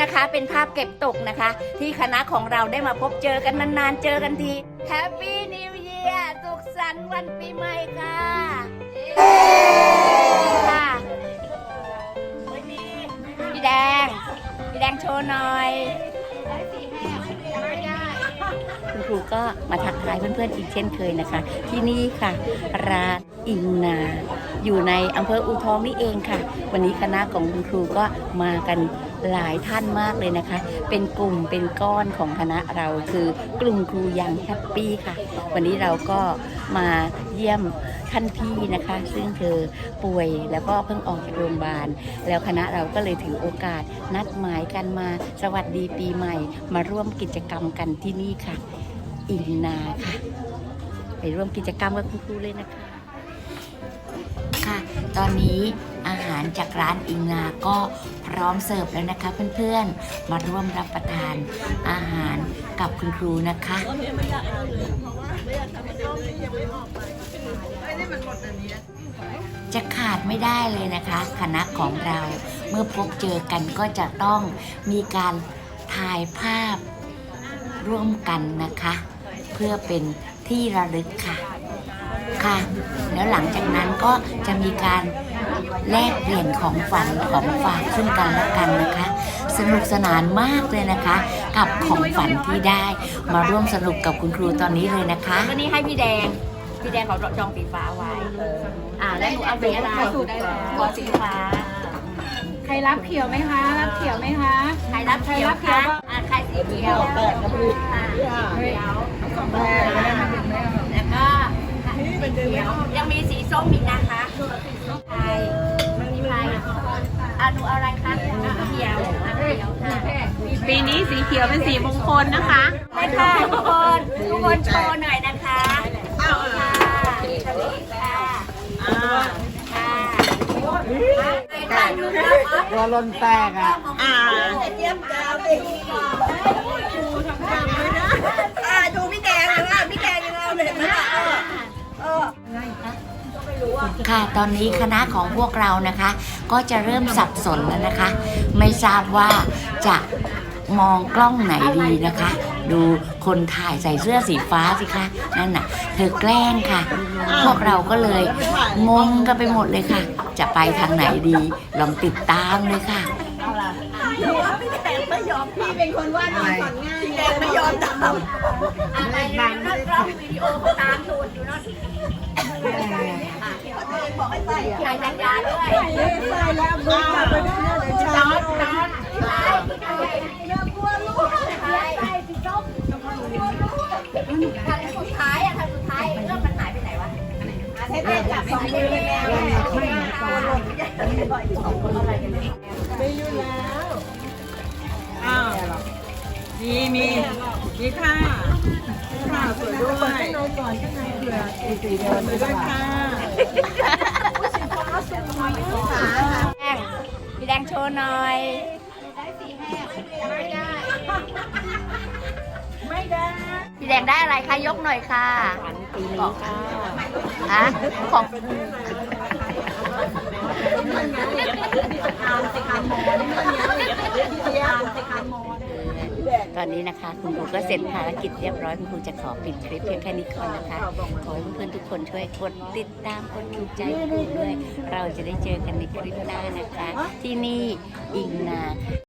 นะคะเป็นภาพเก็บตกนะคะ ที่คณะของเราได้มาพบเจอกันนานๆ เจอกันที Happy New Year สุขสันต์วันปีใหม่ค่ะค่ะพี่แดง พี่แดงโชว์หน่อยคุณครูก็มาทักทายเพื่อนๆอีกเช่นเคยนะคะ ที่นี่ค่ะ ร้านอิงนา อยู่ในอำเภออูทองนี่เองค่ะ วันนี้คณะของคุณครูก็มากัน หลายท่านมากเลยนะคะ เป็นกลุ่มเป็นก้อนของคณะเราคือกลุ่มครูยังแฮปปี้ค่ะ วันนี้เราก็มาเยี่ยมท่านพี่นะคะ ซึ่งเธอป่วยแล้วก็เพิ่งออกจากโรงพยาบาล แล้วคณะเราก็เลยถือโอกาสนัดหมายกันมา สวัสดีปีใหม่ มาร่วมกิจกรรมกันที่นี่ค่ะ อินนาค่ะ ไปร่วมกิจกรรมกับคุณครูเลยนะคะ ค่ะ ตอนนี้อาหารจากร้านอิงนาก็ พร้อมเสิร์ฟแล้วนะคะเพื่อนๆ มาร่วมรับประทานอาหารกับคุณครูนะคะจะขาดไม่ได้เลยนะคะคณะของเราเมื่อพบเจอกันก็จะต้องมีการถ่ายภาพร่วมกันนะคะ เพื่อเป็นที่ระลึกค่ะค่ะ แล้วหลังจากนั้นก็จะมีการ แลกเปลี่ยนของฝันของฝากซึ่งกันและกันนะคะ สนุกสนานมากเลยนะคะ กับของฝันที่ได้มาร่วมสนุกกับคุณครูตอนนี้เลยนะคะ วันนี้ให้พี่แดง พี่แดงเขาจองสีฟ้าไว้อ่าแล้วหนูเอาสีอะไรขอสีฟ้าใครรับเขียวไหมคะ รับเขียวไหมคะ ใครรับเขียวคะอ่าใครสีเขียวอ่าเขียวแล้วก็สีเขี ยวยังมีสีส้มอีกนะคะไทยมีไทยอ่าหนูเอาอะไรคะเขียวอะเขียวค่ะปีนี้สีเขียวเป็นสีมงคลนะคะได้ค่ะทุกคนทุกคนโชว์หน่อยนะคะค่ะค่ะค่ะค่ะดูนะตัวลนแตกอะอ่าเยี่ยมจ้าไปอ่าดูพี่แดงเลยว่าพี่แดงยังเอาเลยนะ ค่ะ ตอนนี้คณะของพวกเรานะคะ ก็จะเริ่มสับสนแล้วนะคะ ไม่ทราบว่าจะมองกล้องไหนดีนะคะ ดูคนถ่ายใส่เสื้อสีฟ้าสิคะ นั่นน่ะ เธอแกล้งค่ะ พวกเราก็เลยงงกันไปหมดเลยค่ะ จะไปทางไหนดี ลองติดตามเลยค่ะ พี่เป็นคนวาดนอนก่อนง่ายพี่แดงไม่ยอมทำ อะไรนะเราวิดีโอเขาตามตูดอยู่นั่น บอกให้ใส่ถ่ายจักรยานด้วยใส่แล้วมือไปได้เลยช้อนช้อนใส่เรื่องกลัวลูกใส่ใส่สีส้มทางสุดท้ายอะทางสุดท้ายเรื่องมันหายไปไหนวะเทปจับสองมือเลยแม่ไม่ไม่ได้บ่อยสองคนอะไรกันเนี่ยอ้าวมีมีมีค่ะ ค่ะสวยด้วยสวยด้วยค่ะแดงพี่แดงโชว์หน่อยพี่แดงได้อะไรคะยกหน่อยค่ะปีนี้ค่ะฮะของต อนนี้นะคะ คุณครูก็เสร็จภารกิจเรียบร้อยคุณครูจะขอปิดคลิปเพียงแค่นี้ก่อนนะคะ ขอให้เพื่อนทุกคนช่วยกดติดตามกดถูกใจคุณครูด้วย เราจะได้เจอกันในคลิปหน้านะคะ ที่นี่อิงนา